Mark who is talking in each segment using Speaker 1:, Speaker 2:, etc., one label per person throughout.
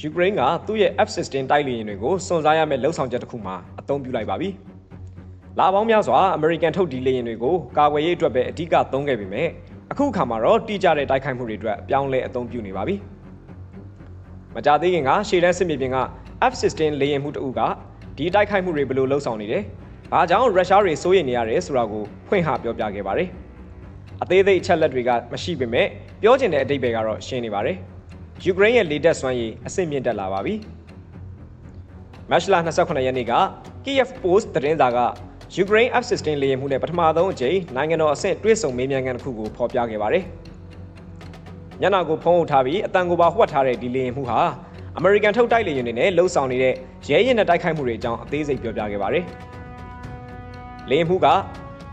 Speaker 1: ယူကရိန်းကသူ့ရဲ့ F-16 တိုက်လေယာဉ်တွေကိုစွန့်စားရမယ့်လှုပ်ဆောင်ချက်တစ်ခုမှာအသုံးပြုလိုက်ပါပြီ။လာပေါင်းများစွာအမေရိကန်ထုတ်ဒီလေယာဉ်တွေကိုကာကွယ်ရေးအတွက်ပဲအဓိကသုံးခဲ့ပေမဲ့အခုအခါမှာတော့တိကျတဲ့တိုက်ခိုက်မှုတွေအတွက်ပြောင်းလဲအသုံးပြုနေပါပြီ။မကြသေးခင်ကရှေ့တန်းစစ်မြေပြင်က F-16 လေယာဉ်မှုတအုပ်ကဒီတိုက်ခိုက်မှုတွေဘယ်လိုလှုပ်ဆောင်နေတယ်။ဘာကြောင့်ရုရှားတွေစိုးရိမ်နေရတယ်ဆိုတာကိုဖွင့်ဟပြောပြခဲ့ပါတယ်။အသေးစိတ်အချက်လက်တွေကမရှိပေမဲ့ပြောချင်တဲ့အတိတ်ပဲကတော့ရှင်းနေပါတယ်။ ယူကရိန်းရဲ့လေတပ်စွမ်းရည်အဆင့်မြင့်တက်လာပါပြီ။မတ်လ28ရက်နေ့က Kiev Post သတင်းစာကယူကရိန်း F-16 လေယာဉ်မှုနဲ့ပထမဆုံးအကြိမ်နိုင်ငံတော်အဆင့်တွဲဆုံမေးမြန်းခန်းတစ်ခုကိုဖော်ပြခဲ့ပါတယ်။ညနာကိုဖုံးအုပ်ထားပြီးအတန်ကိုပါဟွက်ထားတဲ့ဒီလေယာဉ်မှုဟာအမေရိကန်ထုတ်တိုက်လေယာဉ်တွေနဲ့လှုပ်ဆောင်နေတဲ့ရဲရင်နဲ့တိုက်ခိုက်မှုတွေအကြောင်းအသေးစိတ်ပြောပြခဲ့ပါတယ်။လေယာဉ်မှုက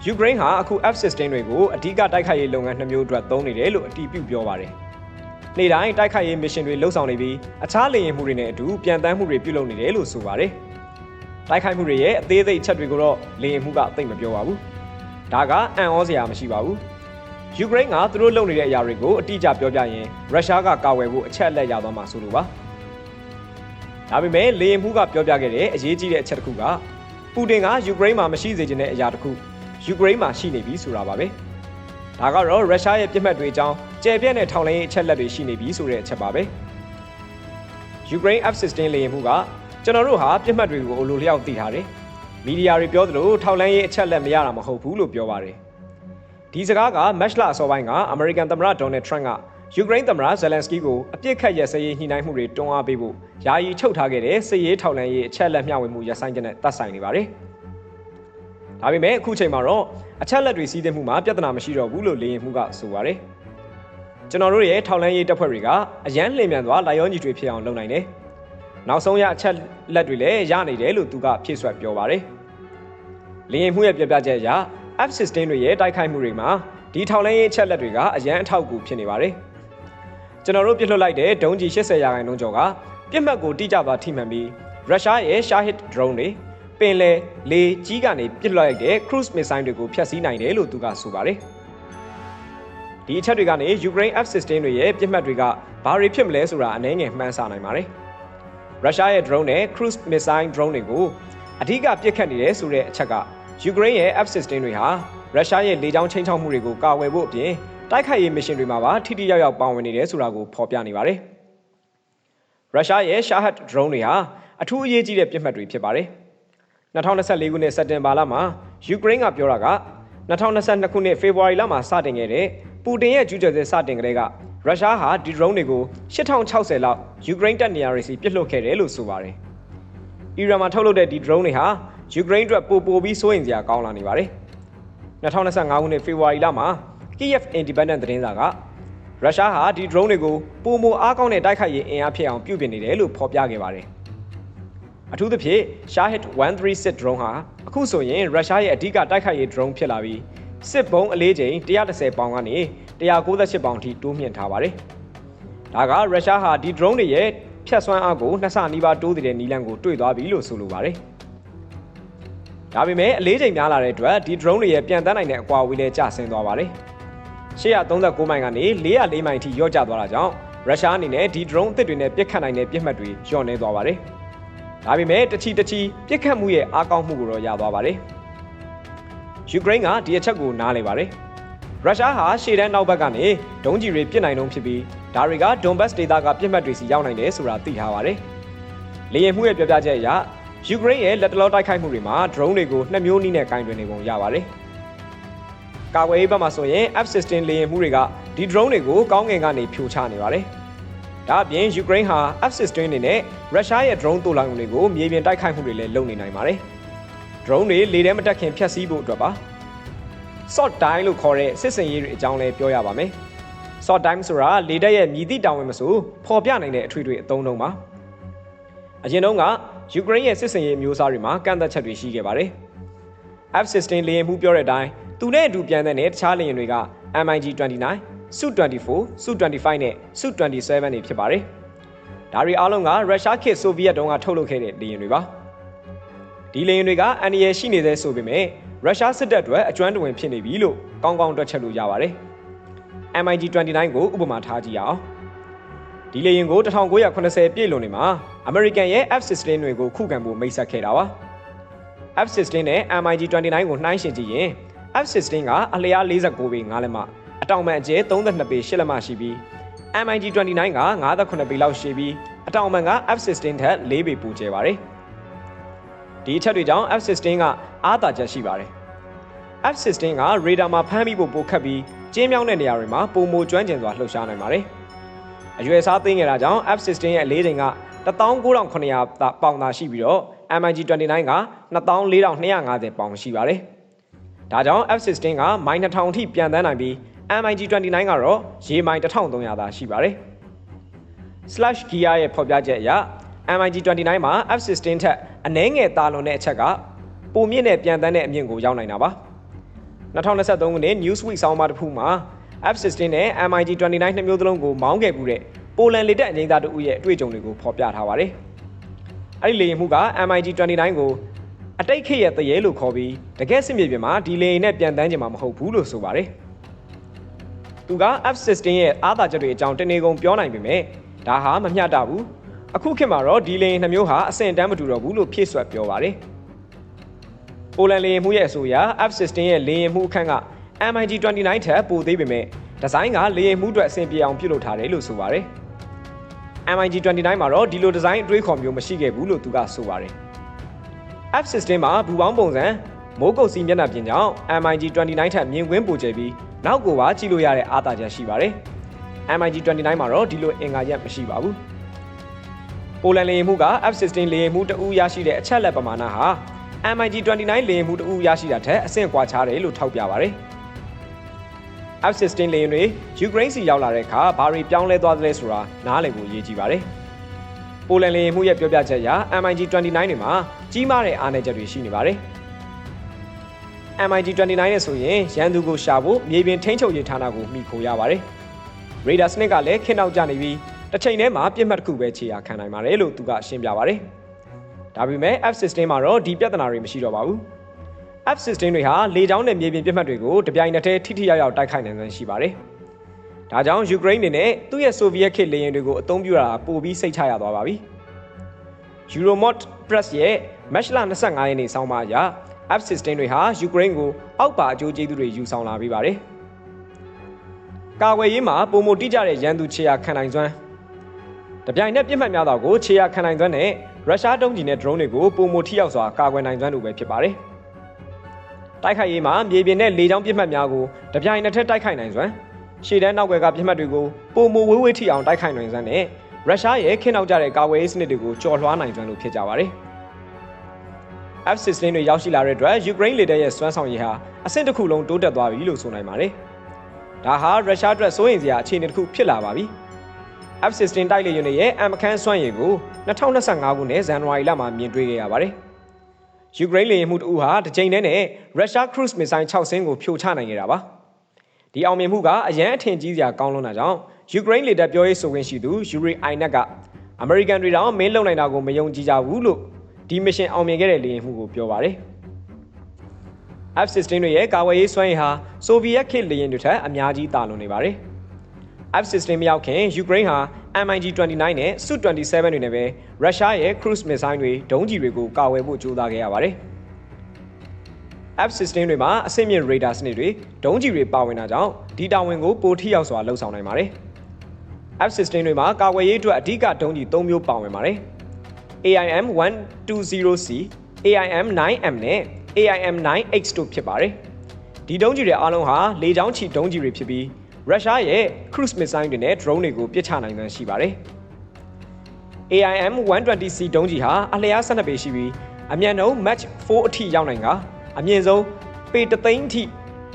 Speaker 1: ယူကရိန်းဟာအခု F-16 တွေကိုအဓိကတိုက်ခိုက်ရေးလုပ်ငန်းနှစ်မျိုးအတွက်သုံးနေတယ်လို့အတည်ပြုပြောပါတယ်။ နေ့တိုင်းတိုက်ခိုက်ရေးမစ်ရှင်တွေလှုပ်ဆောင်နေပြီးအခြားလေယာဉ်မှုတွေနဲ့အတူပြန်တမ်းမှုတွေပြုလုပ်နေတယ်လို့ဆိုပါတယ်။တိုက်ခိုက်မှုတွေရဲ့အသေးစိတ်ချက်တွေကိုတော့လေယာဉ်မှုကအသိမပြောပါဘူး။ဒါကအံ့ဩစရာမရှိပါဘူး။ယူကရိန်းကသူတို့လုပ်နေတဲ့အရာတွေကိုအတိအကျပြောပြရင်ရုရှားကကာဝယ်ဖို့အချက်အလက်ရသွားမှာဆိုလိုပါ။ဒါပေမဲ့လေယာဉ်မှုကပြောပြခဲ့တဲ့အရေးကြီးတဲ့အချက်တစ်ခုကပူတင်ကယူကရိန်းမှာမရှိစေချင်တဲ့အရာတစ်ခုယူကရိန်းမှာရှိနေပြီဆိုတာပါပဲ။ ဒါကတော့ရုရှားရဲ့ပြစ်မှတ်တွေအကြောင်းကြယ်ပြန့်တဲ့ထောင်လိုင်းရေးအချက်လက်တွေရှိနေပြီဆိုတဲ့အချက်ပါပဲ။ယူကရိန်း F-16 လေယာဉ်မှုကကျွန်တော်တို့ဟာပြစ်မှတ်တွေကိုအလိုလျောက်သိထားတယ်။မီဒီယာတွေပြောသလိုထောက်လိုင်းရေးအချက်လက်မရတာမဟုတ်ဘူးလို့ပြောပါတယ်။ဒီစကားကမက်ရှ်လအစောပိုင်းကအမေရိကန်သမ္မတဒေါ်နယ်ထရန့်ကယူကရိန်းသမ္မတဇယ်လန်စကီကိုအပြစ်ခတ်ရစရေးညှိနှိုင်းမှုတွေတွန်းအားပေးဖို့ယာယီချုပ်ထားခဲ့တဲ့စစ်ရေးထောက်လှမ်းရေးအချက်လက်မျှဝေမှုရဆိုင်ချက်နဲ့တပ်ဆိုင်နေပါတယ်။ ဒါပေမဲ့အခုချိန်မှာတော့အချက်လက်တွေစီးတဲ့မှုမှာပြဿနာမရှိတော့ဘူးလို့လေရင်မှုကဆိုပါတယ်။ကျွန်တော်တို့ရဲ့ထောက်လှမ်းရေးတပ်ဖွဲ့တွေကအရန်လှည့်မြန်သွားလာရောညီတွေဖြစ်အောင်လုပ်နိုင်တယ်။နောက်ဆုံးရအချက်လက်တွေလည်းရနေတယ်လို့သူကဖြည့်ဆွတ်ပြောပါတယ်။လေရင်မှုရဲ့ပြပြချက်အရ F-16 တွေရဲ့တိုက်ခိုက်မှုတွေမှာဒီထောက်လှမ်းရေးအချက်လက်တွေကအရန်အထောက်အကူဖြစ်နေပါတယ်။ကျွန်တော်တို့ပြစ်လွတ်လိုက်တဲ့ဒုံးကျည်80ရာခိုင်နှုန်းကျော်ကပြစ်မှတ်ကိုတိကျစွာထိမှန်ပြီးရုရှားရဲ့ Shahid drone တွေ ပင်လယ်လေကြီးကနေပြစ်လွတ်လိုက်တဲ့ cruise missile တွေကိုဖျက်ဆီးနိုင်တယ်လို့သူကဆိုပါတယ်။ဒီအချက်တွေကနေယူကရိန်း F-16 တွေရဲ့ပြစ်မှတ်တွေကဘာတွေဖြစ်မလဲဆိုတာအနည်းငယ်မှန်းဆနိုင်ပါတယ်။ရုရှားရဲ့ drone နဲ့ cruise missile drone တွေကိုအဓိကပြစ်ခတ်နေတယ်ဆိုတဲ့အချက်ကယူကရိန်းရဲ့ F-16 တွေဟာရုရှားရဲ့လေကြောင်းချင်းချောက်မှုတွေကိုကာဝယ်ဖို့အပြင်တိုက်ခိုက်ရေးမစ်ရှင်တွေမှာပါထိထိရောက်ရောက်ပါဝင်နေတယ်ဆိုတာကိုဖော်ပြနေပါတယ်။ရုရှားရဲ့ Shahed drone တွေဟာအထူးအရေးကြီးတဲ့ပြစ်မှတ်တွေဖြစ်ပါတယ်။ 2024ခုနှစ်စက်တင်ဘာလမှာယူကရိန်းကပြောတာက2022ခုနှစ်ဖေဖော်ဝါရီလမှာစတင်ခဲ့တဲ့ပူတင်ရဲ့ကျူးကျော်စစ်စတင်ကလေးကရုရှားဟာဒီ drone တွေကို8060လောက်ယူကရိန်းတပ်နေရာတွေစီပစ်လွှတ်ခဲ့တယ်လို့ဆိုပါတယ်။အီရန်မှာထုတ်လုပ်တဲ့ဒီ drone တွေဟာယူကရိန်းအတွက်ပိုပိုပြီးစိုးရိမ်စရာကောင်းလာနေပါတယ်။2025ခုနှစ်ဖေဖော်ဝါရီလမှာ Kiev Independent သတင်းစာကရုရှားဟာဒီ drone တွေကိုပုံမအားကောင်းတဲ့တိုက်ခိုက်ရေးအင်အားဖြစ်အောင်ပြုပြင်နေတယ်လို့ဖော်ပြခဲ့ပါတယ်။ အထူးသဖြင့် Shahid 136 drone ဟာအခုဆိုရင်ရုရှားရဲ့အဓိကတိုက်ခိုက်ရေး drone ဖြစ်လာပြီးစစ်ဘုံအလေးချိန်130ပေါင်ကနေ198ပေါင်ထိတိုးမြင့်ထားပါတယ်။ဒါကရုရှားဟာဒီ drone တွေရဲ့ဖြတ်စွမ်းအားကိုနှစ်ဆနီးပါးတိုးတဲ့နီလန်ကိုတွေ့သွားပြီလို့ဆိုလိုပါတယ်။ဒါပေမဲ့အလေးချိန်များလာတဲ့အတွက်ဒီ drone တွေရဲ့ပြန်တန်းနိုင်တဲ့အကွာအဝေးလည်းကျဆင်းသွားပါတယ်။839မိုင်ကနေ404မိုင်ထိရော့ကျသွားတာကြောင့်ရုရှားအနေနဲ့ဒီ drone အသစ်တွေနဲ့ပြစ်ခတ်နိုင်တဲ့ပြစ်မှတ်တွေလျော့နေသွားပါတယ်။ ဒါပေမဲ့တချီတချီပြစ်ခတ်မှုရဲ့အားကောင်းမှုကိုတော့ရသွားပါတယ်။ယူကရိန်းကဒီအချက်ကိုနားလည်ပါတယ်။ရုရှားဟာရှေ့တန်းနောက်ဘက်ကနေဒုံးကျည်တွေပစ်နိုင်လုံးဖြစ်ပြီးဒါတွေကဒွန်ဘတ်ဒေသကပြစ်မှတ်တွေစီရောက်နိုင်တယ်ဆိုတာသိထားပါတယ်။လေယာဉ်မှုရဲ့ပြောပြချက်အရယူကရိန်းရဲ့လက်တလောတိုက်ခိုက်မှုတွေမှာ drone တွေကိုနှစ်မျိုးနည်းနဲ့ကင်တွင်နေပုံရပါတယ်။ကာကွယ်ရေးဘက်မှာဆိုရင် F-16 လေယာဉ်မှုတွေကဒီ drone တွေကိုကောင်းကင်ကနေဖြိုချနေပါတယ်။ ဒါအပြင်ယူကရိန်းဟာ F-16 အနေနဲ့ရုရှားရဲ့ drone တိုးလောင်တွေကိုမြေပြင်တိုက်ခိုက်မှုတွေလည်းလုပ်နေနိုင်ပါတယ်။ drone တွေလေထဲမတက်ခင်ဖျက်ဆီးဖို့အတွက်ပါ။ short time လို့ခေါ်တဲ့စစ်စင်ရေးတွေအကြောင်းလည်းပြောရပါမယ်။ short time ဆိုတာလေတက်ရဲ့မြည်သည့်တောင်ဝင်မဆိုပေါ်ပြနိုင်တဲ့အထွေထွေအသုံးနှုန်းပါ။အရင်တုန်းကယူကရိန်းရဲ့စစ်စင်ရေးမျိုးစားတွေမှာကန့်သက်ချက်တွေရှိခဲ့ပါတယ်။ F-16 လေယာဉ်မှုပြောတဲ့အတိုင်းသူနဲ့အတူပြန်တဲ့နဲ့တခြားလေယာဉ်တွေက MiG-29, Su-24, Su-25 နဲ့ Su-27 တွေဖြစ်ပါတယ်။ဒါတွေအားလုံးကရုရှားခေတ်ဆိုဗီယက်တုန်းကထုတ်လုပ်ခဲ့တဲ့လေယာဉ်တွေပါ။ဒီလေယာဉ်တွေကအန်ဒီရယ်ရှိနေသေးဆိုပေမဲ့ရုရှားစစ်တပ်အတွက်အကျွမ်းတဝင်ဖြစ်နေပြီလို့ကောင်းကောင်းတွက်ချက်လို့ရပါတယ်။ MiG-29 ကိုဥပမာထားကြည့်အောင်။ဒီလေယာဉ်ကို1980ပြည့်လွန်နေမှာ American ရဲ့ F-16 တွေကိုခုခံဖို့မိတ်ဆက်ခဲ့တာပါ F-16 နဲ့ MiG-29 ကိုနှိုင်းယှဉ်ကြည့်ရင် F-16 ကအလျား49ပေ5လက်မ အတောင်ပံအကျဲ32ပေ8လက်မရှိပြီး MiG-29 က58ပေလောက်ရှိပြီးအတောင်ပံက F-16 ထက်4ပေပိုကျယ်ပါတယ်ဒီအချက်တွေကြောင့် F-16 ကအားသာချက်ရှိပါတယ် F-16 ကရေဒါမှာဖမ်းမိဖို့ပိုခတ်ပြီးကျင်းမြောင်းတဲ့နေရာတွေမှာပုံမကျွမ်းကျင်စွာလှုပ်ရှားနိုင်ပါတယ်။အရွယ်စားသိမ်းခဲ့တာကြောင့် F-16 ရဲ့အလေးချိန်က19900ပေါင်သာရှိပြီးတော့ MiG-29 က24,250ပေါင်ရှိပါတယ်။ဒါကြောင့် F-16 ကမိုင်2000အထိပြန်တန်းနိုင်ပြီး MiG-29 ကတော့ရေမိုင်1300သာရှိပါတယ်။ Slash Gear ရဲ့ဖော်ပြချက်အရ MiG-29 မှာ F-16 ထက်အနည်းငယ်တာလွန်တဲ့အချက်ကပုံမြင့်နဲ့ပြန်တန်းတဲ့အမြင့်ကိုရောက်နိုင်တာပါ2023ခုနှစ် Newsweek ဆောင်းပါးတစ်ခုမှာ F-16 နဲ့ MiG-29 နှစ်မျိုးသလုံးကိုမောင်းခဲ့မှုတဲ့ပိုလန်လေတပ်အငိမ့်သားတို့ရဲ့အတွေ့အကြုံတွေကိုဖော်ပြထားပါတယ်။အဲ့ဒီလေယာဉ်မှုက MiG-29 ကိုအတိတ်ခေတ်ရဲ့တရေလို့ခေါ်ပြီးတကယ်စစ်မြေပြင်မှာဒီလေယာဉ်နဲ့ပြန်တန်းကြမှာမဟုတ်ဘူးလို့ဆိုပါတယ်။ သူက F-16 ရဲ့အားသာချက်တွေအကြောင်းတနေကုန်ပြောနိုင်ပေမဲ့ဒါဟာမမျှတဘူး။အခုခေတ်မှာတော့ဒီလေယာဉ်နှမျိုးဟာအဆင့်တန်းမတူတော့ဘူးလို့ဖြည့်ဆွတ်ပြောပါတယ်။ပိုလန်လေယာဉ်မှုရဲ့အဆိုအရ F-16 ရဲ့လေယာဉ်မှုအခန်းက MiG-29 ထက်ပိုသေးပေမဲ့ဒီဇိုင်းကလေယာဉ်မှုအတွက်အဆင်ပြေအောင်ပြုလုပ်ထားတယ်လို့ဆိုပါတယ်။ MiG-29 မှာတော့ဒီလိုဒီဇိုင်းအတွေးခေါ်မျိုးမရှိခဲ့ဘူးလို့သူကဆိုပါတယ်။ F-16 မှာဘူပေါင်းပုံစံမိုးကုတ်စီမျက်နှာပြင်ကြောင့် MiG-29 ထက်မြင်ကွင်းပိုကျယ်ပြီး နောက်ကိုပါကြည့်လို့ရတဲ့အားသာချက်ရှိပါတယ်။ MiG-29 မှာတော့ဒီလိုအင်္ဂါရက်မရှိပါဘူး။ပိုလန်လေယာဉ်မှုက F-16 လေယာဉ်မှုတအူးရရှိတဲ့အချက်လက်ပမာဏဟာ MiG-29 လေယာဉ်မှုတအူးရရှိတာထက်အဆင့်ကွာခြားတယ်လို့ထောက်ပြပါတယ်။ F-16 လေယာဉ်တွေယူကရိန်းစီရောက်လာတဲ့အခါဘာတွေပြောင်းလဲသွားသလဲဆိုတာနားလည်ဖို့အရေးကြီးပါတယ်။ပိုလန်လေယာဉ်မှုရဲ့ပြောပြချက်အရ MiG-29 တွေမှာကြီးမားတဲ့အားနည်းချက်တွေရှိနေပါတယ်။ MiG-29 နဲ့ဆိုရင်ရန်သူကိုရှာဖို့မြေပြင်ထိန်းချုပ်ရေးဌာနကိုမှီခိုရပါတယ်။ Radar စနစ်ကလည်းခေတ်နောက်ကျနေပြီးတစ်ချိန်တည်းမှာပြစ်မှတ်တစ်ခုပဲခြေရာခံနိုင်ပါတယ်လို့သူကရှင်းပြပါတယ်။ဒါပေမဲ့ F-16 မှာတော့ဒီပြဿနာတွေမရှိတော့ပါဘူး F-16 တွေဟာလေကြောင်းနဲ့မြေပြင်ပြစ်မှတ်တွေကိုတပြိုင်နက်တည်းထိထိရောက်ရောက်တိုက်ခိုက်နိုင်စွမ်းရှိပါတယ်။ဒါကြောင့်ယူကရိန်းအနေနဲ့သူ့ရဲ့ဆိုဗီယက်ခေတ်လေယာဉ်တွေကိုအသုံးပြုတာပိုပြီးစိတ်ချရသွားပါပြီ။ Euromot Press ရဲ့ Match လ25ရက်နေ့ဆောင်းပါးအရ F-16 တွေဟာယူကရိန်းကိုအောက်ပါအကျိုးကျေးဇူးတွေယူဆောင်လာပေးပါတယ်။ကာဝယ်ရေးမှာပုံမတိကျတဲ့ရန်သူခြေရာခံနိုင်စွမ်းတပြိုင်နက်ပြစ်မှတ်များတော့ကိုခြေရာခံနိုင်စွမ်းနဲ့ရုရှားတုံးကြီးနဲ့ drone တွေကိုပုံမထိရောက်စွာကာကွယ်နိုင်စွမ်းတို့ပဲဖြစ်ပါတယ်။တိုက်ခိုက်ရေးမှာမြေပြင်နဲ့လေကြောင်းပြစ်မှတ်များကိုတပြိုင်နက်တည်းတိုက်ခိုက်နိုင်စွမ်းရှေ့တန်းနောက်ွယ်ကပြစ်မှတ်တွေကိုပုံမဝေးဝေးထိအောင်တိုက်ခိုက်နိုင်စွမ်းနဲ့ရုရှားရဲ့ခင်းနောက်ကြတဲ့ကာကွယ်ရေးစနစ်တွေကိုကျော်လွှားနိုင်စွမ်းလို့ဖြစ်ကြပါတယ်။ F-16 တွေရောက်ရှိလာတဲ့အတွက်ယူကရိန်းလေတပ်ရဲ့စွမ်းဆောင်ရည်ဟာအဆင့်တစ်ခုလုံးတိုးတက်သွားပြီလို့ဆိုနိုင်ပါတယ်။ဒါဟာရုရှားအတွက်စိုးရိမ်စရာအခြေအနေတစ်ခုဖြစ်လာပါပြီ။ F-16 တိုက်လေယာဉ်တွေရဲ့အမခန်းစွမ်းရည်ကို2025ခုနှစ်ဇန်နဝါရီလမှာမြင်တွေ့ခဲ့ရပါတယ်။ယူကရိန်းလေယာဉ်မှုတအူဟာတစ်ချိန်တည်းနဲ့ရုရှားခရုစ်မစ်ဆိုင်း6စင်းကိုဖြိုချနိုင်ခဲ့တာပါ။ဒီအောင်မြင်မှုကအရန်အထင်ကြီးစရာကောင်းလွန်းတာကြောင့်ယူကရိန်းလေတပ်ပြောရေးဆိုခွင့်ရှိသူယူရီအိုင်နက်ကအမေရိကန်တွေတောင်မင်းလုံနိုင်တာကိုမယုံကြည်ကြဘူးလို့ ဒီမစ်ရှင်အောင်မြင်ခဲ့တဲ့လေယာဉ်မှုကိုပြောပါတယ်။ F-16 တွေရဲ့ကာဝယ်ရေးစွမ်းရည်ဟာဆိုဗီယက်ခေတ်လေယာဉ်တွေထက်အများကြီးတာလွန်နေပါတယ်။ F-16 မရောက်ခင်ယူကရိန်းဟာ MiG-29 နဲ့ Su-27 တွေနဲ့ပဲရုရှားရဲ့ cruise missile တွေဒုံးကျည်တွေကိုကာဝယ်ဖို့ကြိုးစားခဲ့ရပါတယ်။ F-16 တွေမှာအဆင့်မြင့် radar စနစ်တွေဒုံးကျည်တွေပါဝင်တာကြောင့်ဒီတာဝန်ကိုပိုထိရောက်စွာလှုပ်ဆောင်နိုင်ပါတယ်။ F-16 တွေမှာကာကွယ်ရေးအတွက်အဓိကဒုံးကျည်၃မျိုးပါဝင်ပါတယ်။ AIM-120C, AIM-9M နဲ့ AIM-9X တို့ဖြစ်ပါတယ်။ဒီဒုံးကျည်တွေအားလုံးဟာလေကြောင်းချီဒုံးကျည်တွေဖြစ်ပြီးရုရှားရဲ့ cruise missile တွေနဲ့ drone တွေကိုပစ်ချနိုင်စွမ်းရှိပါတယ်။ AIM 120C ဒုံးကျည်ဟာအလျား12ပေရှိပြီးအမြန်နှုန်း Mach 4အထိရောက်နိုင်ကအမြင့်ဆုံးပေ3သိန်းအထိ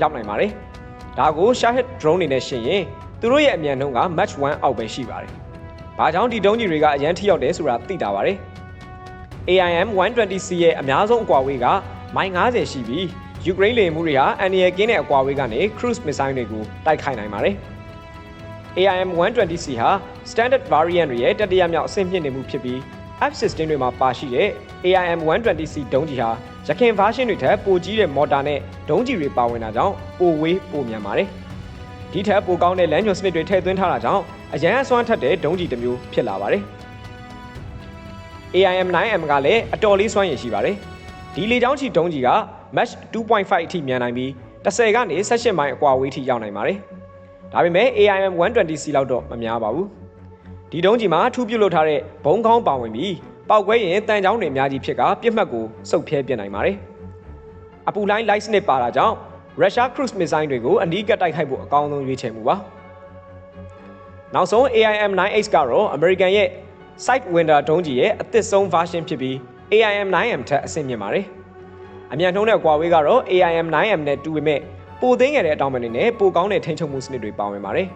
Speaker 1: ရောက်နိုင်ပါတယ်။ဒါကို Shahed drone တွေနဲ့ရှင်ရင်သူတို့ရဲ့အမြန်နှုန်းက Mach 1အောက်ပဲရှိပါတယ်။ ဘာကြောင့်ဒီဒုံးကျည်တွေကအရန်ထိရောက်တယ်ဆိုတာသိတာပါတယ်။ AIM 120C ရဲ့အများဆုံးအကွာအဝေးကမိုင်90ရှိပြီးယူကရိန်းလေမှုတွေဟာအန်နီယယ်ကင်းတဲ့အကွာအဝေးကနေ cruise missile တွေကိုတိုက်ခိုက်နိုင်ပါတယ်။ AIM 120C ဟာ standard variant တွေရဲ့တတိယမြောက်အဆင့်မြင့်နေမှုဖြစ်ပြီး F-16 တွေမှာပါရှိတဲ့ AIM 120C ဒုံးကျည်ဟာရခင် version တွေထက်ပိုကြီးတဲ့မော်တာနဲ့ဒုံးကျည်တွေပါဝင်တာကြောင့်ပိုဝေးပိုမြန်ပါတယ်။ဒီထက်ပိုကောင်းတဲ့လမ်းညွှန်စနစ်တွေထည့်သွင်းထားတာကြောင့် အအရန်အစွမ်းထက်တဲ့ဒုံးကျည်တစ်မျိုးဖြစ်လာပါတယ် AIM-9M ကလည်းအတော်လေးစွမ်းရည်ရှိပါတယ်ဒီလေကြောင်းချီဒုံးကျည်က Mach 2.5အထိမြန်နိုင်ပြီး10ကနေ18မိုင်အကွာအဝေးထိရောက်နိုင်ပါတယ်ဒါပေမဲ့ AIM-120C လောက်တော့မများပါဘူးဒီဒုံးကျည်မှာထူးပြုလုပ်ထားတဲ့ဘုံကောင်းပါဝင်ပြီးပောက်ကွဲရင်တန်ချောင်းတွေအများကြီးဖြစ်ကပြစ်မှတ်ကိုစုပ်ဖြဲပြစ်နိုင်ပါတယ်အပူလိုင်း light စနစ်ပါတာကြောင့်ရုရှား cruise missile တွေကိုအနီးကပ်တိုက်ခိုက်ဖို့အကောင်းဆုံးရွေးချယ်မှုပါ နောက်ဆုံး AIM-9H ကတော့ American ရဲ့ Sidewinder ဒုံးကျည်ရဲ့အသစ်ဆုံး version ဖြစ်ပြီး AIM-9M ထက်အဆင့်မြင့်ပါတယ်။အမြန်နှုံးတဲ့ကွာဝေးကတော့ AIM-9M နဲ့တူပေမဲ့ပိုသိငယ်တဲ့အတောင်ပံတွေနဲ့ပိုကောင်းတဲ့ထိန်းချုပ်မှုစနစ်တွေပါဝင်ပါတယ်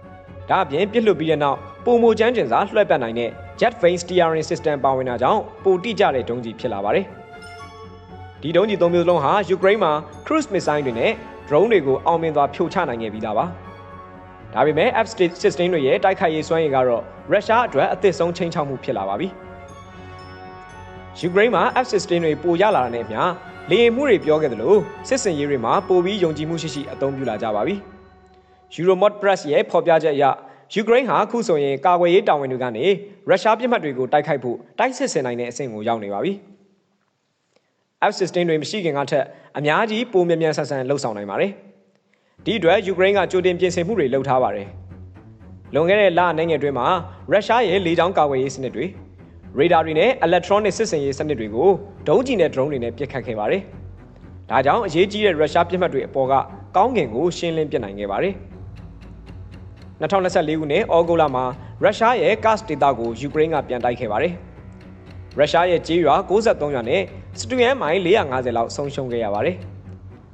Speaker 1: ။ဒါအပြင်ပြစ်လွတ်ပြီးတဲ့နောက်ပုံမချမ်းကျင်စာလွှဲပတ်နိုင်တဲ့ Jet Vane Steering System ပါဝင်တာကြောင့်ပိုတိကျတဲ့ဒုံးကျည်ဖြစ်လာပါတယ်။ဒီဒုံးကျည်သုံးမျိုးလုံးဟာယူကရိန်းမှာ cruise missile တွေနဲ့ drone တွေကိုအောင်မြင်စွာဖြိုချနိုင်ခဲ့ပြီးသားပါ။ ဒါပေမဲ့ F-16 တွေရဲ့တိုက်ခိုက်ရေးစွမ်းရည်ကတော့ရုရှားအတွက်အသစ်ဆုံးချိန်ချောက်မှုဖြစ်လာပါပြီ။ယူကရိန်းမှာ F-16 တွေပိုရလာတာနဲ့အမျှလေယာဉ်မှုတွေပြောခဲ့သလိုစစ်စင်ရေးတွေမှာပိုပြီးယုံကြည်မှုရှိရှိအသုံးပြုလာကြပါပြီ။ Euromod Press ရဲ့ဖော်ပြချက်အရယူကရိန်းဟာအခုဆိုရင်ကာကွယ်ရေးတာဝန်တွေကနေရုရှားပြစ်မှတ်တွေကိုတိုက်ခိုက်ဖို့တိုက်စစ်ဆင်နိုင်တဲ့အဆင့်ကိုရောက်နေပါပြီ။ F-16 တွေမရှိခင်ကထက်အများကြီးပိုမြန်မြန်ဆန်ဆန်လှုပ်ဆောင်နိုင်ပါတယ်။ ဒီအတွက်ယူကရိန်းကကြိုတင်ပြင်ဆင်မှုတွေလုပ်ထားပါတယ်။လွန်ခဲ့တဲ့လနိုင်ငံတွင်းမှာရုရှားရဲ့လေကြောင်းကာကွယ်ရေးစနစ်တွေရေဒါတွေနဲ့ electronic စစ်စင်ရေးစနစ်တွေကိုဒုံးကျည်နဲ့ drone တွေနဲ့ပစ်ခတ်ခဲ့ပါတယ်။ဒါကြောင့်အရေးကြီးတဲ့ရုရှားပြစ်မှတ်တွေအပေါ်ကကောင်းကင်ကိုရှင်းလင်းပစ်နိုင်ခဲ့ပါတယ်။2024ခုနှစ်ဩဂုတ်လမှာရုရှားရဲ့ Kursk ဒေသကိုယူကရိန်းကပြန်တိုက်ခဲ့ပါတယ်။ရုရှားရဲ့ကြေးရွာ63ရွာနဲ့စတူယန်မိုင်450လောက်ဆုံးရှုံးခဲ့ရပါတယ်။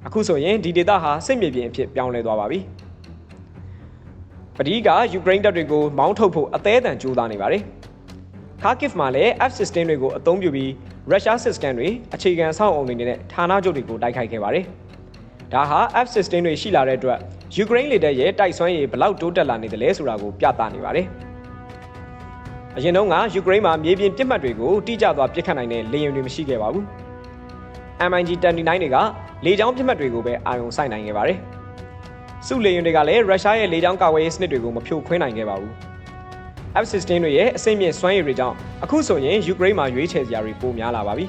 Speaker 1: အခုဆိုရင်ဒီဒေသဟာစစ်မြေပြင်အဖြစ်ပြောင်းလဲသွားပါပြီ။ပဒီကယူကရိန်းတပ်တွေကိုမောင်းထုတ်ဖို့အသေးအံကြိုးစားနေပါတယ်။ Kharkiv မှာလည်း F-16 တွေကိုအသုံးပြုပြီးရုရှားစစ်စကန်တွေအခြေခံဆောက်အုံတွေနဲ့ဌာနချုပ်တွေကိုတိုက်ခိုက်ခဲ့ပါတယ်။ဒါဟာ F-16 တွေရှိလာတဲ့အတွက်ယူကရိန်းလေတပ်ရဲ့တိုက်စွမ်းရည်ဘလောက်တိုးတက်လာနေတယ်လဲဆိုတာကိုပြသနေပါတယ်။အရင်တုန်းကယူကရိန်းမှာမြေပြင်ပစ်မှတ်တွေကိုတိကျစွာပစ်ခတ်နိုင်တဲ့လေယာဉ်တွေမရှိခဲ့ပါဘူး။ MiG-29 တွေက လေကြောင်းပစ်မှတ်တွေကိုပဲအာရုံစိုက်နိုင်ခဲ့ပါတယ်။စုလေယာဉ်တွေကလည်းရုရှားရဲ့လေကြောင်းကာကွယ်ရေးစနစ်တွေကိုမဖြိုခွင်းနိုင်ခဲ့ပါဘူး။ F-16 တွေရဲ့အစိမ့်မြင့်စွမ်းရည်တွေကြောင့်အခုဆိုရင်ယူကရိန်းမှာရွေးချယ်စရာတွေပိုများလာပါပြီ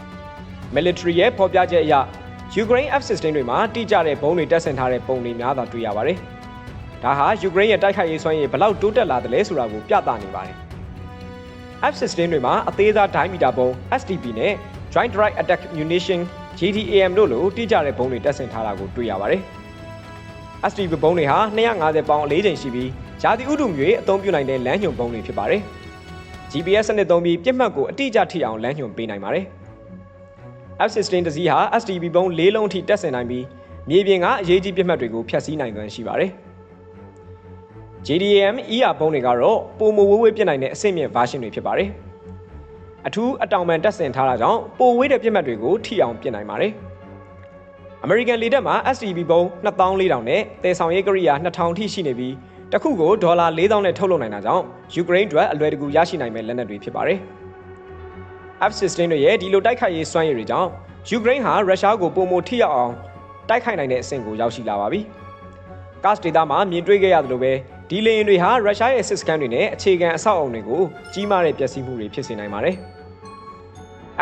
Speaker 1: ။ military ရဲ့ဖော်ပြချက်အရယူကရိန်း F-16 တွေမှာတိကျတဲ့ဘုံတွေတက်ဆင်ထားတဲ့ပုံတွေများသာတွေ့ရပါတယ်။ဒါဟာယူကရိန်းရဲ့တိုက်ခိုက်ရေးစွမ်းရည်ဘလောက်တိုးတက်လာတယ်လဲဆိုတာကိုပြသနေပါတယ်။ F-16 တွေမှာအသေးစားဒိုင်းမီတာဘုံ STP နဲ့ Joint Direct Attack Munition JDAM တို့လိုတိကျတဲ့ဘုံတွေတက်ဆင်ထားတာကိုတွေ့ရပါတယ်။ STP ဘုံတွေဟာ250ပေါင်အလေးချိန်ရှိပြီးဂျာတိဥတုမျိုးအသုံးပြုနိုင်တဲ့လမ်းညွန်ဘုံတွေဖြစ်ပါတယ်။ GPS စနစ်သုံးပြီးပြစ်မှတ်ကိုအတိအကျထိအောင်လမ်းညွန်ပေးနိုင်ပါတယ်။ F-16 တစည်းဟာ STB ဘုံ၄လုံးထိတက်ဆင်နိုင်ပြီးမြေပြင်ကအရေးကြီးပြစ်မှတ်တွေကိုဖျက်ဆီးနိုင်သွမ်းရှိပါတယ်။ JDAM ER ဘုံတွေကတော့ပုံမဝေးဝေးပြစ်နိုင်တဲ့အဆင့်မြင့် version တွေဖြစ်ပါတယ်။ အထူးအတောင်ပံတက်ဆင်ထားတာကြောင့်ပိုဝေးတဲ့ပြစ်မှတ်တွေကိုထိအောင်ပြစ်နိုင်ပါတယ်။ American လေတပ်မှာ STB ဘုံ2400နဲ့တည်ဆောင်ရေးကိရိယာ2000ထိရှိနေပြီးတစ်ခုကိုဒေါ်လာ4000နဲ့ထုတ်လုပ်နိုင်တာကြောင့်ယူကရိန်းအတွက်အလွယ်တကူရရှိနိုင်မဲ့လက်နက်တွေဖြစ်ပါတယ်။ F-16 တွေရဲ့ဒီလိုတိုက်ခိုက်ရေးစွမ်းရည်တွေကြောင့်ယူကရိန်းဟာရုရှားကိုပုံမထိရောက်အောင်တိုက်ခိုက်နိုင်တဲ့အဆင့်ကိုရောက်ရှိလာပါပြီ။ Kursk ဒေသမှာမြင်တွေ့ခဲ့ရသလိုပဲဒီလေယာဉ်တွေဟာရုရှားရဲ့စစ်စခန်းတွေနဲ့အခြေခံအဆောက်အအုံတွေကိုကြီးမားတဲ့ပျက်စီးမှုတွေဖြစ်စေနိုင်ပါတယ်။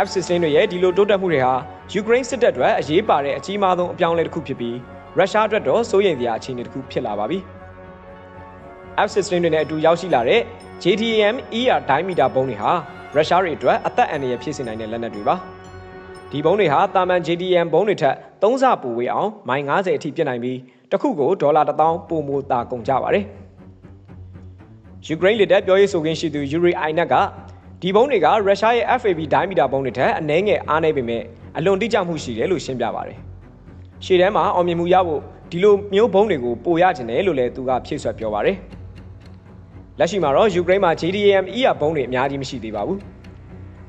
Speaker 1: F-16 တွေရဲ့ဒီလိုတိုးတက်မှုတွေဟာယူကရိန်းစစ်တပ်အတွက်အရေးပါတဲ့အကြီးမားဆုံးအပြောင်းအလဲတစ်ခုဖြစ်ပြီးရုရှားအတွက်တော့စိုးရိမ်စရာအခြေအနေတစ်ခုဖြစ်လာပါပြီ။ F-16 တွေနဲ့အတူရောက်ရှိလာတဲ့ JDAM ER ဒိုင်းမီတာဘုံတွေဟာရုရှားတွေအတွက်အသက်အန္တရာယ်ဖြစ်စေနိုင်တဲ့လက်နက်တွေပါဒီဘုံတွေဟာတာမန် JDM ဘုံတွေထက်3ဆပိုဝေးအောင်မိုင်90အထိပြစ်နိုင်ပြီးတစ်ခုကိုဒေါ်လာ1000ပိုမိုတာကုန်ကြပါတယ်ယူကရိန်းလက်တပ်ပြောရေးဆိုခွင့်ရှိသူယူရီအိုင်နက်က ဒီဘုံတွေကရုရှားရဲ့ FAB ဒိုင်းမီတာဘုံတွေထက်အနည်းငယ်အားနည်းပေမဲ့အလွန်တိကျမှုရှိတယ်လို့ရှင်းပြပါတယ်ရှေ့တန်းမှာအောင်မြင်မှုရဖို့ဒီလိုမျိုးဘုံတွေကိုပိုရခြင်းတယ်လို့လည်းသူကဖြည့်ဆွတ်ပြောပါတယ်လက်ရှိမှာတော့ယူကရိန်းမှာ JDAM ER ဘုံတွေအများကြီးမရှိသေးပါဘူး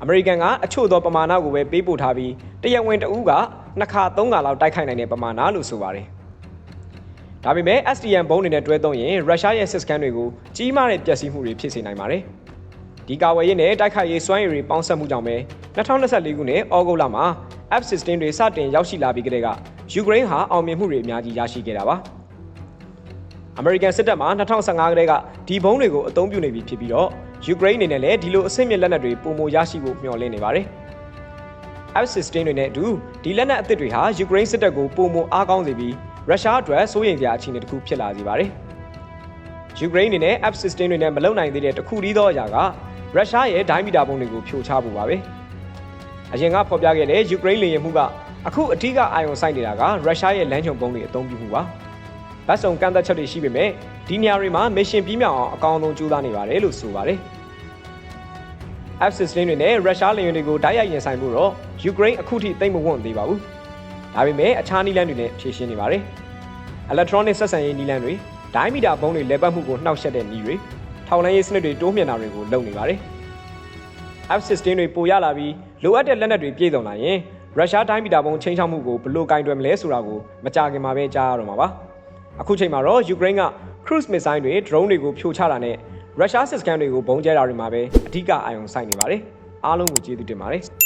Speaker 1: အမေရိကန်ကအချို့သောပမာဏကိုပဲပေးပို့ထားပြီးတရဝင်တအူးကနှစ်ခါသုံးခါလောက်တိုက်ခိုက်နိုင်တဲ့ပမာဏလို့ဆိုပါတယ်။ဒါပေမဲ့ SDM ဘုံတွေနဲ့တွဲသုံးရင်ရုရှားရဲ့စစ်စခန်းတွေကိုကြီးမားတဲ့ပျက်စီးမှုတွေဖြစ်စေနိုင်ပါတယ်။ ဒီကာဝယ်ရေးနဲ့တိုက်ခိုက်ရေးစွမ်းရည်တွေပေါင်းစပ်မှုကြောင့်ပဲ2024ခုနှစ်ဩဂုတ်လမှာ F-16 တွေစတင်ရောက်ရှိလာပြီးကတည်းကယူကရိန်းဟာအောင်မြင်မှုတွေအများကြီးရရှိခဲ့တာပါ။အမေရိကန်စစ်တပ်မှ2015ကတည်းကဒီဘုံတွေကိုအသုံးပြုနေပြီဖြစ်ပြီးတော့ယူကရိန်းအနေနဲ့လည်းဒီလိုအဆင့်မြင့်လက်နက်တွေပုံမရရှိဖို့မျှော်လင့်နေပါတယ်။ F-16 တွေနဲ့အတူဒီလက်နက်အသစ်တွေဟာယူကရိန်းစစ်တပ်ကိုပုံမအားကောင်းစေပြီးရုရှားအတွက်စိုးရိမ်စရာအခြေအနေတစ်ခုဖြစ်လာစေပါတယ်။ယူကရိန်းအနေနဲ့ F-16 တွေနဲ့မလုံနိုင်သေးတဲ့တခုတည်းသောအရာက ရုရှားရဲ့ဒိုင်းမီတာပုံတွေကိုဖြိုချဖို့ပါပဲ။အရင်ကဖော်ပြခဲ့တဲ့ယူကရိန်းလေယာဉ်မှုကအခုအထူးကအာရုံစိုက်နေတာကရုရှားရဲ့လမ်းချုံပုံတွေအသုံးပြုမှုပါ။ဗတ်စုံကန့်သက်ချက်တွေရှိပေမဲ့ဒီနေရာတွေမှာမစ်ရှင်ပြီးမြောက်အောင်အကောင်းဆုံးကြိုးစားနေပါတယ်လို့ဆိုပါတယ်။ F-16 တွေနဲ့ရုရှားလေယာဉ်တွေကိုတိုက်ရိုက်ရင်ဆိုင်ဖို့တော့ယူကရိန်းအခုထိသိမ့်မဝွန့်သေးပါဘူး။ဒါပေမဲ့အခြားနည်းလမ်းတွေနဲ့ဖြည့်ရှင်းနေပါတယ်။ electronic ဆက်ဆံရေးနည်းလမ်းတွေဒိုင်းမီတာဘုံတွေလဲပတ်မှုကိုနှောက်ယှက်တဲ့နည်းတွေ ထောက်လှမ်းရေးစနစ်တွေတိုးမြှင့်တာတွေကိုလုပ်နေပါတယ်။ F-16 တွေပိုရလာပြီးလိုအပ်တဲ့လက်နက်တွေပြည့်စုံလာရင်ရုရှားဒိုင်းမီတာဘုံချိန်ချောက်မှုကိုဘယ်လိုကင်တွယ်မလဲဆိုတာကိုမကြာခင်မှာပဲကြားရတော့မှာပါ။အခုချိန်မှာတော့ယူကရိန်းက cruise missile တွေ drone တွေကိုဖြိုချတာနဲ့ရုရှားစစ်စခန်းတွေကိုဘုံကျဲတာတွေမှာပဲအဓိကအာရုံစိုက်နေပါတယ်။အားလုံးကိုကျေးဇူးတင်ပါတယ်။